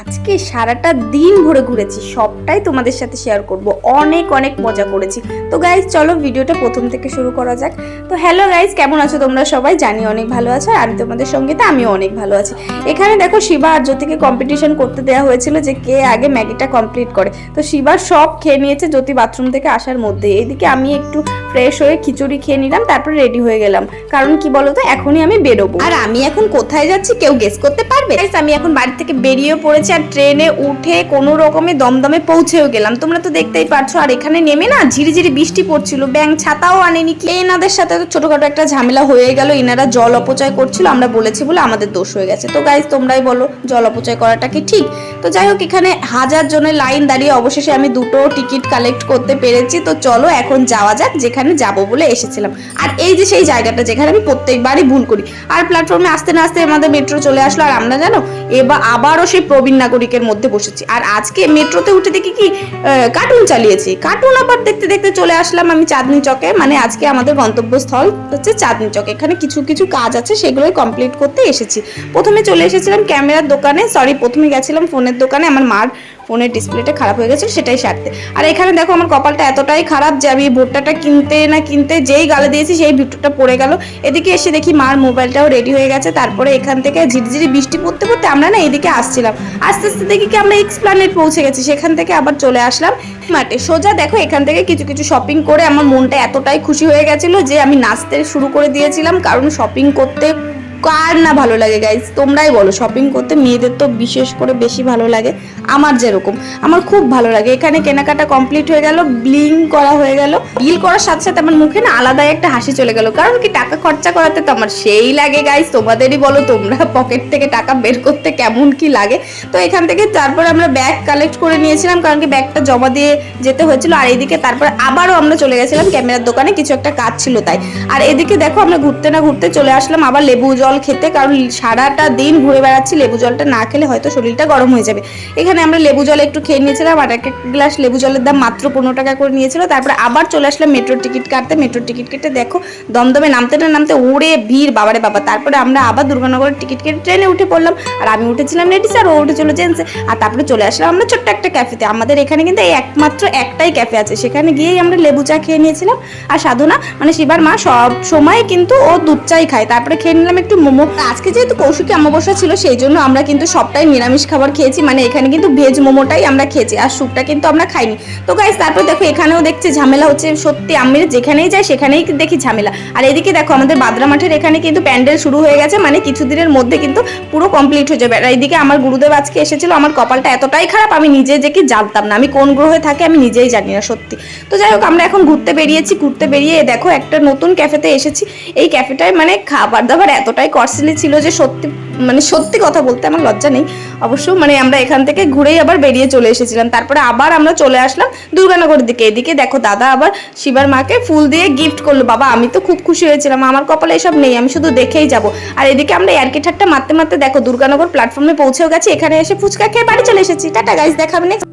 আজকে সারাটা দিন ভরে ঘুরেছি সবটাই তোমাদের সাথে শেয়ার করব। অনেক অনেক মজা করেছি। তো গাইজ চলো ভিডিওটা প্রথম থেকে শুরু করা যাক। তো হ্যালো গাইজ কেমন আছো তোমরা সবাই? জানি অনেক ভালো আছো আর আমি তোমাদের সঙ্গে তো আমিও অনেক ভালো আছি। এখানে দেখো শিবা আর জ্যোতিকে কম্পিটিশন করতে দেওয়া হয়েছিল যে কে আগে ম্যাগিটা কমপ্লিট করে। তো শিবা সব খেয়ে নিয়েছে জ্যোতি বাথরুম থেকে আসার মধ্যে এদিকে আমি একটু ফ্রেশ হয়ে খিচুড়ি খেয়ে নিলাম তারপর রেডি হয়ে গেলাম। কারণ কি বলতো এখনই আমি বেরোবো। আর আমি এখন কোথায় যাচ্ছি কেউ গেস করতে পারবে? আমি এখন বাড়ি থেকে বেরিয়ে পড়েছি। আর ট্রেনে উঠে কোনো রকমে দমদমে পৌঁছেও গেলাম। তোমরা তো দেখতেই পারছ, আর এখানে নেমে না ঝিরিঝিরি বৃষ্টি পড়ছিল। ব্যাং ছাতাও আনেনি। কি এনাদের সাথে ছোটখাটো একটা ঝামেলা হয়ে গেল, এনারা জল অপচয় করছিল, আমরা বলেছি বলে আমাদের দোষ হয়ে গেছে। তো গাইজ তোমরাই বলো, জল অপচয় করাটা কি ঠিক? তো যাই হোক, এখানে হাজার জনের লাইন দাঁড়িয়ে অবশেষে আমি দুটো টিকিট কালেক্ট করতে পেরেছি। তো চলো, এখন যাওয়া যাক, যেখানে যাব বলে এসেছিলাম। আর এই যে সেই জায়গাটা, যেখানে আমি প্রত্যেকবারই ভুল করি। আর প্ল্যাটফর্মে আসতে না আসতে আমাদের মেট্রো চলে আসলো। আর আমরা জানো, এবার আবারও সেই প্রবীণ নাগরিকের মধ্যে বসেছি। আর আজকে মেট্রোতে উঠে দেখি কি কার্টুন চালিয়েছি। কার্টুন আবার দেখতে দেখতে চলে আসলাম আমি চাঁদনি চকে। মানে আজকে আমাদের গন্তব্যস্থল হচ্ছে চাঁদনি চক। এখানে কিছু কিছু কাজ আছে, সেগুলোই কমপ্লিট করতে এসেছি। প্রথমে চলে এসেছিলাম ক্যামেরার দোকানে। সরি প্রথমে গেছিলাম ফোনের দোকানে। আমার মার ফোনের ডিসপ্লেটা খারাপ হয়ে গেছিল সেটাই সারতে। আর এখানে দেখো আমার কপালটা এতটাই খারাপ যে আমি ভুট্টাটা কিনতে না কিনতে যেই গালে দিয়েছি সেই ভুট্টাটা পড়ে গেল। এদিকে এসে দেখি মার মোবাইলটাও রেডি হয়ে গেছে, তারপরে এখান থেকে ঝিরিঝিরি বৃষ্টি পড়তে পড়তে আমরা না এদিকে আসছিলাম। আস্তে আস্তে দেখি কি আমরা এক্সপ্লানেট পৌঁছে গেছি, সেখান থেকে আবার চলে আসলাম মাঠে সোজা দেখো এখান থেকে কিছু কিছু শপিং করে আমার মনটা এতটাই খুশি হয়ে গেছিল যে আমি নাচতে শুরু করে দিয়েছিলাম, কারণ শপিং করতে কার না ভালো লাগে গাইজ তোমরাই বলো শপিং করতে মেয়েদের তো বিশেষ করে বেশি ভালো লাগে। আমার যেরকম, আমার খুব ভালো লাগে। এখানে কেনাকাটা কমপ্লিট হয়ে গেল ব্লিং করা হয়ে গেল। বিল করার সাথে সাথে আমার মুখে না আলাদাই একটা হাসি চলে গেল। কারণ কি, টাকা খরচা করাতে তো আমার সেই লাগে গাইজ তোমাদেরই বলো, তোমরা পকেট থেকে টাকা বের করতে কেমন কি লাগে? তো এখান থেকে তারপর আমরা ব্যাগ কালেক্ট করে নিয়েছিলাম, কারণ কি ব্যাগটা জমা দিয়ে যেতে হয়েছিল। আর এইদিকে তারপর আবারও আমরা চলে গেছিলাম, ক্যামেরার দোকানে কিছু একটা কাজ ছিল তাই। আর এদিকে দেখো, আমরা ঘুরতে না ঘুরতে চলে আসলাম, আবার লেবু জল খেতে, কারণ সারাটা দিন ঘুরে বেড়াচ্ছি, লেবু জলটা না খেলে হয়তো শরীরটা গরম হয়ে যাবে। এখানে আমরা লেবু জল একটু খেয়ে নিয়েছিলাম, আর এক এক গ্লাস লেবু জলের দাম মাত্র পনেরো টাকা করে নিয়েছিল। তারপরে আবার চলে আসলাম মেট্রোর টিকিট কাটতে। মেট্রোর টিকিট কেটে দেখো, দমদমে নামতে না নামতে ওরে ভিড়, বাবারে বাবা। তারপরে আমরা আবার দুর্গানগরের টিকিট কেটে ট্রেনে উঠে পড়লাম, আর আমি উঠেছিলাম লেডিস, আর ও উঠেছিল জেন্টসে। আর তারপরে চলে আসলাম আমরা ছোট্ট একটা ক্যাফেতে। আমাদের এখানে কিন্তু এই একমাত্র একটাই ক্যাফে আছে। সেখানে গিয়েই আমরা লেবু চা খেয়ে নিয়েছিলাম। আর সাধনা মানে শিবার মা সব সময় কিন্তু ও দুধ চাই খায়। তারপরে খেয়ে নিলাম একটু মোমো। আজকে যেহেতু কৌশিকী অমাবস্যা ছিল, সেই জন্য আমরা কিন্তু সবটাই নিরামিষ খাবার খেয়েছি। মানে এখানে কিন্তু ভেজ মোমোটাই আমরা খেয়েছি, আর স্যুপটা কিন্তু আমরা খাইনি। তো গাইস তারপর দেখো, এখানেও দেখছি ঝামেলা হচ্ছে সত্যি আমি যেখানেই যাই সেখানেই দেখি ঝামেলা। আর এদিকে দেখো, আমাদের বাদরা মাঠের এখানে কিন্তু প্যান্ডেল শুরু হয়ে গেছে মানে কিছুদিনের মধ্যে কিন্তু পুরো কমপ্লিট হয়ে যাবে। আর এইদিকে আমার গুরুদেব আজকে এসেছিল, আমার কপালটা এতটাই খারাপ, আমি নিজে যে কি জানতাম না। আমি কোন গ্রহে থাকি, আমি নিজেই জানি না সত্যি। তো যাই হোক, আমরা এখন ঘুরতে বেরিয়েছি, ঘুরতে বেরিয়ে দেখো, একটা নতুন ক্যাফেতে এসেছি। এই ক্যাফেটায় মানে খাবার দাবার এতটাই কস্টলি ছিল যে সত্যি মানে সত্যি কথা বলতে আমার লজ্জা নেই। অবশ্য মানে আমরা এখান থেকে ঘুরেই আবার বেরিয়ে চলে এসেছিলাম। তারপরে আবার আমরা চলে আসলাম দুর্গানগরের দিকে। এদিকে দেখো দাদা আবার শিবার মাকে ফুল দিয়ে গিফট করল। বাবা, আমি তো খুব খুশি হয়েছিলাম। আমার কপালে এসব নেই, আমি শুধু দেখেই যাব। আর এদিকে আমরা এয়ারকি ঠাট্টা মারতে মারতে দেখো দুর্গানগর প্ল্যাটফর্মে পৌঁছেও গেছি। এখানে এসে ফুচকা খেয়ে বাড়ি চলে এসেছি। টাটা গাইজ দেখাবে নেক্সট